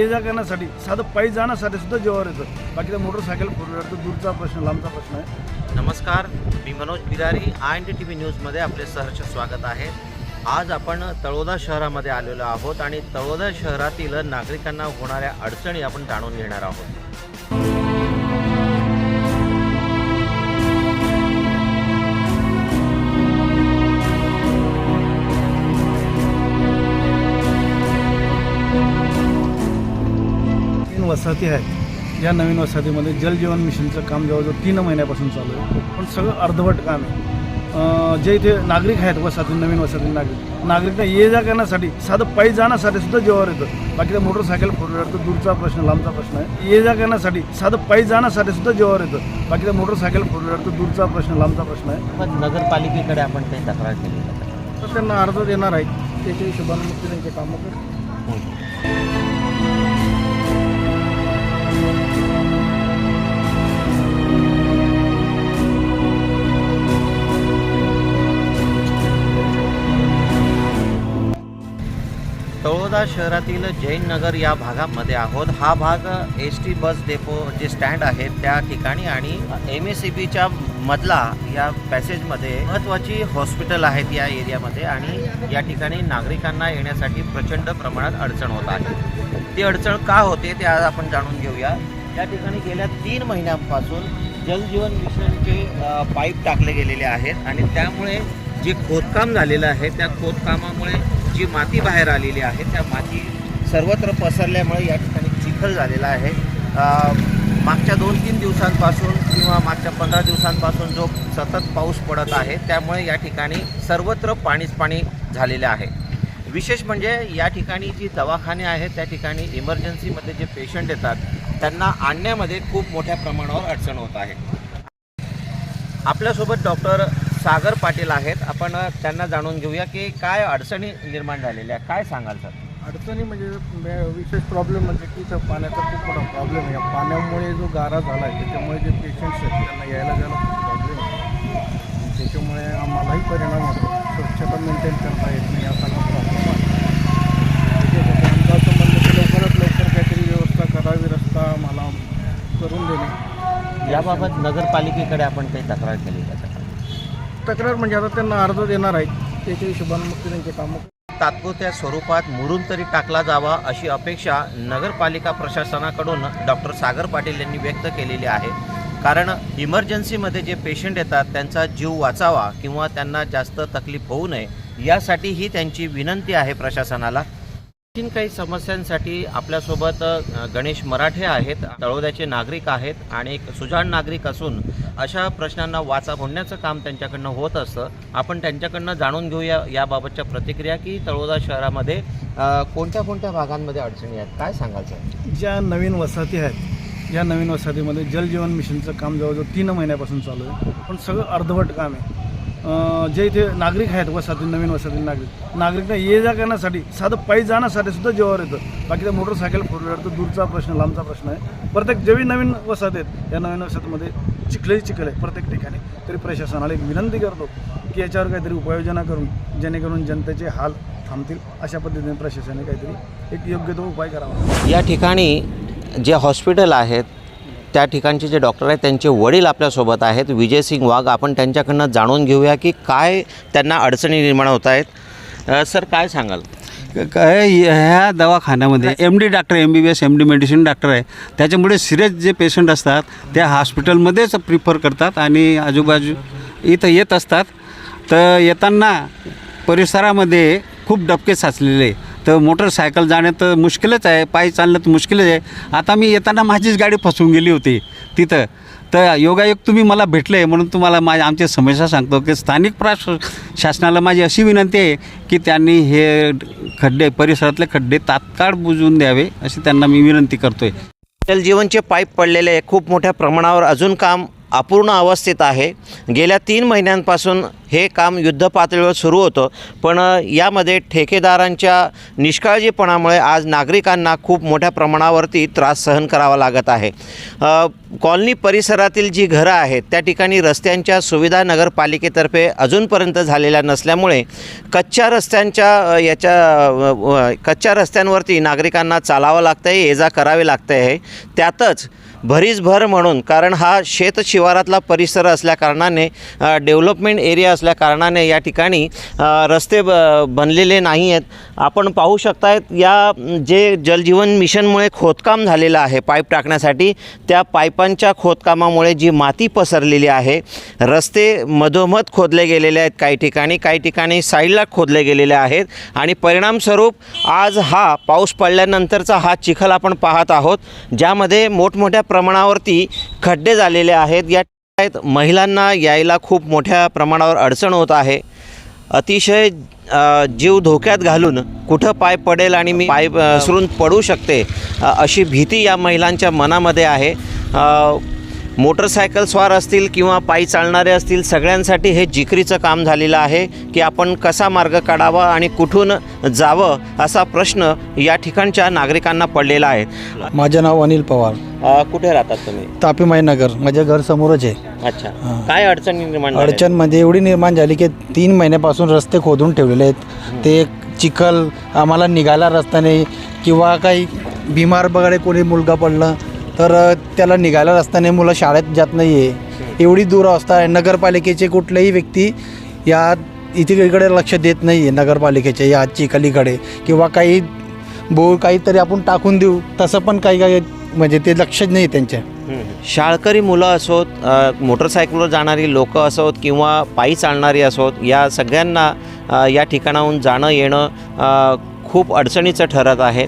ये जा करण्यासाठी साधं पायी जाण्यासाठी सुद्धा जेव्हा येतं. बाकी मोटरसायकल फोर व्हीलर दूरचा प्रश्न लांबचा प्रश्न आहे. नमस्कार मी Manoj Birari I N T T V न्यूजमध्ये आपले सहर्ष स्वागत आहे. आज आपण तळोदा शहरामध्ये आलेलो आहोत आणि तळोदा शहरातील नागरिकांना होणाऱ्या अडचणी आपण जाणून घेणार आहोत. वसाहती आहेत. या नवीन वसाहतीमध्ये जलजीवन मिशनचं काम जवळजवळ तीन महिन्यापासून चालू आहे. पण सगळं अर्धवट काम आहे. जे इथे नागरिक आहेत वसाहती नवीन वसाहती नागरिक नागरिकना ये जा करण्यासाठी साधं पायी जाण्यासाठी सुद्धा जेव्हा येतं. बाकी त्या मोटरसायकल फोर व्हीलर तर दूरचा प्रश्न लांबचा प्रश्न आहे. ये जा करण्यासाठी साधं पायी जाण्यासाठी सुद्धा जेव्हा येतं. बाकी त्या मोटरसायकल फोर व्हीलर तर दूरचा प्रश्न लांबचा प्रश्न आहे. पण नगरपालिकेकडे आपण काही तक्रार केली? तर त्यांना अर्ज देणार आहेत. त्याच्या हिशोबाने मग ते त्यांचे कामं करतील. तळोदा शहरातील जैन नगर या भागामध्ये आहोत. हा भाग एस टी बस डेपो जे स्टँड आहे त्या ठिकाणी आणि एम एस सी बीच्या मधला या पॅसेजमध्ये महत्त्वाची हॉस्पिटल आहेत या एरियामध्ये आणि या ठिकाणी नागरिकांना येण्यासाठी प्रचंड प्रमाणात अडचण होत आहे. ती अडचण का होते ते आज आपण जाणून घेऊया. या ठिकाणी गेल्या तीन महिन्यांपासून जलजीवन मिशनचे पाईप टाकले गेलेले आहेत आणि त्यामुळे जे खोदकाम झालेलं आहे त्या खोदकामामुळे जी माती बाहेर आलेली आहे त्या माती सर्वत्र पसरल्यामुळे या ठिकाणी चिखल झालेला आहे. मागच्या दोन तीन दिवसांपासून किंवा मागच्या पंधरा दिवसांपासून जो सतत पाऊस पडत आहे त्यामुळे या ठिकाणी सर्वत्र पाणीच पाणी झालेले आहे. विशेष म्हणजे या ठिकाणी जी दवाखाने आहेत त्या ठिकाणी इमर्जन्सीमध्ये जे पेशंट येतात त्यांना आणण्यामध्ये खूप मोठ्या प्रमाणावर अडचण होत आहे. आपल्यासोबत डॉक्टर सागर पाटील आहेत. आपण त्यांना जाणून घेऊया की काय अडचणी निर्माण झालेल्या काय सांगाल सर? अडचणी म्हणजे विशेष प्रॉब्लेम म्हणजे की इथं पाण्याचा खूप मोठा प्रॉब्लेम आहे. या पाण्यामुळे जो गारा झाला आहे त्याच्यामुळे जे पेशंट्स आहेत त्यांना यायला जायला खूप प्रॉब्लेम आहे. त्याच्यामुळे आम्हालाही परिणाम होतो. स्वच्छता मेंटेन करता येत नाही असा हा प्रॉब्लेम आहे. आमचं असं म्हणणं की लवकरात लवकर काहीतरी व्यवस्था करावी रस्ता आम्हाला करून देणे. याबाबत नगरपालिकेकडे आपण काही तक्रार केली का तक्रार म्हणजे आता त्यांना अर्ज देणार आहेत. त्याच्या हिशोबाने मग ते त्यांचे कामं तात्पुरत्या स्वरूपात मुरून तरी टाकला जावा अशी अपेक्षा नगरपालिका प्रशासनाकडून डॉक्टर सागर पाटील यांनी व्यक्त केलेली आहे. कारण इमर्जन्सीमध्ये जे पेशंट येतात त्यांचा जीव वाचावा किंवा त्यांना जास्त तकलीफ होऊ नये यासाठी ही त्यांची विनंती आहे प्रशासनाला. आणखीन काही समस्यांसाठी आपल्यासोबत गणेश मराठे आहेत तळोद्याचे नागरिक आहेत आणि एक सुजाण नागरिक असून अशा प्रश्नांना वाचा फोडण्याचं काम त्यांच्याकडनं होत असतं. आपण त्यांच्याकडनं जाणून घेऊया याबाबतच्या प्रतिक्रिया की तळोदा शहरामध्ये कोणत्या कोणत्या भागांमध्ये अडचणी आहेत? काय सांगाल सर? ज्या नवीन वसाहती आहेत या नवीन वसाहतीमध्ये जलजीवन मिशनचं काम जवळजवळ तीन महिन्यापासून चालू आहे. पण सगळं अर्धवट काम आहे. जे इथे नागरिक आहेत वसाहती नवीन वसाहतील नागरिक नागरिकना ये जा करण्यासाठी साधं पायी जाण्यासाठी सुद्धा जेव्हा येतं. बाकी तर मोटरसायकल फोर व्हीलर तर दूरचा प्रश्न लांबचा प्रश्न आहे. प्रत्येक जेवी नवीन वसाहत आहेत या नवीन वसाहतीमध्ये चिखलही चिखल आहे प्रत्येक ठिकाणी. तरी प्रशासनाला एक विनंती करतो की याच्यावर काहीतरी उपाययोजना करून जेणेकरून जनतेचे हाल थांबतील. अशा पद्धतीने प्रशासनाने काहीतरी एक योग्य तो उपाय करावा. या ठिकाणी जे हॉस्पिटल आहेत त्या ठिकाणचे जे डॉक्टर आहेत त्यांचे वडील आपल्यासोबत आहेत. विजय सिंग वाघ आपण त्यांच्याकडनं जाणून घेऊया की काय त्यांना अडचणी निर्माण होत आहेत. सर काय सांगाल? काय ह्या दवाखान्यामध्ये M D doctor M B B S M D medicine doctor आहे. त्याच्यामुळे सिरियस जे पेशंट असतात त्या हॉस्पिटलमध्येच प्रिफर करतात आणि आजूबाजू इथं येत असतात. तर येताना परिसरामध्ये खूप डबके साचलेले. आहे. तर मोटरसायकल जाणं तर मुश्किलच आहे पायी चालणं तर मुश्किलच आहे. आता मी येताना माझीच गाडी फसवून गेली होती तिथं. तर योगायोग तुम्ही मला भेटले म्हणून तुम्हाला माझ्या आमच्या समस्या सांगतो की स्थानिक प्रश शासनाला माझी अशी विनंती आहे की त्यांनी हे खड्डे परिसरातले खड्डे तात्काळ बुजवून द्यावे अशी त्यांना मी विनंती करतो आहे जलजीवनचे पाईप पडलेले आहे. खूप मोठ्या प्रमाणावर अजून काम अपूर्ण अवस्थेत आहे. गेल्या तीन महिन्यांपासून हे काम युद्धपातळीवर सुरू होतं. पण यामध्ये ठेकेदारांच्या निष्काळजीपणामुळे आज नागरिकांना खूप मोठ्या प्रमाणावरती त्रास सहन करावा लागत आहे. कॉलनी परिसरातील जी घरं आहेत त्या ठिकाणी रस्त्यांच्या सुविधा नगरपालिकेतर्फे अजूनपर्यंत झालेल्या नसल्यामुळे कच्च्या रस्त्यांच्या याच्या कच्च्या रस्त्यांवरती नागरिकांना चालावं लागतं आहे ये जा करावे लागतं आहे त्यातच भरीसभर म्हणून कारण हा शेत शिवारातला परिसर असल्याकारणाने डेव्हलपमेंट एरिया असल्याकारणाने या ठिकाणी रस्ते ब बनलेले नाही आहेत आपण पाहू शकतायत या जे जलजीवन मिशनमुळे खोदकाम झालेलं आहे पाईप टाकण्यासाठी त्या पाईपांच्या खोदकामामुळे जी माती पसरलेली आहे रस्ते मधोमध खोदले गेलेले आहेत काही ठिकाणी काही ठिकाणी साईडला खोदले गेलेले आहेत आणि परिणामस्वरूप आज हा पाऊस पडल्यानंतरचा हा चिखल आपण पाहत आहोत ज्यामध्ये मोठमोठ्या प्रमाणावरती खड्डे झालेले आहेत. या आहेत. महिलांना यायला खूप मोठ्या प्रमाणावर अडचण होत आहे. अतिशय जीव धोक्यात घालून कुठं पाय पडेल आणि मी पाय अ, घसरून पडू शकते अशी भीती या महिलांच्या मनामध्ये आहे. अ, मोटरसायकल स्वार असतील किंवा पायी चालणारे असतील सगळ्यांसाठी हे जिकरीचं काम झालेलं आहे की आपण कसा मार्ग काढावा आणि कुठून जावं असा प्रश्न या ठिकाणच्या नागरिकांना पडलेला आहे. माझं नाव अनिल पवार. कुठे राहतात तुम्ही? तापीमाई नगर. माझ्या घर समोरच आहे. अच्छा. काय अडचणी निर्माण? अडचणमध्ये एवढी निर्माण झाली की तीन महिन्यापासून रस्ते खोदून ठेवलेले आहेत. ते चिखल आम्हाला निघायला रस्ता नाही. किंवा काही बिमार वगैरे कोणी मुलगा पडलं तर त्याला निघायला रस्ता नाही मुलं शाळेत जात नाही आहे एवढी दूर अवस्था आहे. नगरपालिकेचे कुठलेही व्यक्ती या इथे इकडे लक्ष देत नाही आहे नगरपालिकेच्या या चिखलीकडे किंवा काही बोल काहीतरी आपण टाकून देऊ तसं पण काही काही म्हणजे ते लक्षच नाही त्यांच्या. शाळकरी मुलं असोत मोटरसायकलवर जाणारी लोक असोत किंवा पायी चालणारी असोत या सगळ्यांना या ठिकाणाहून जाणं येणं खूप अडचणीचं ठरत आहे.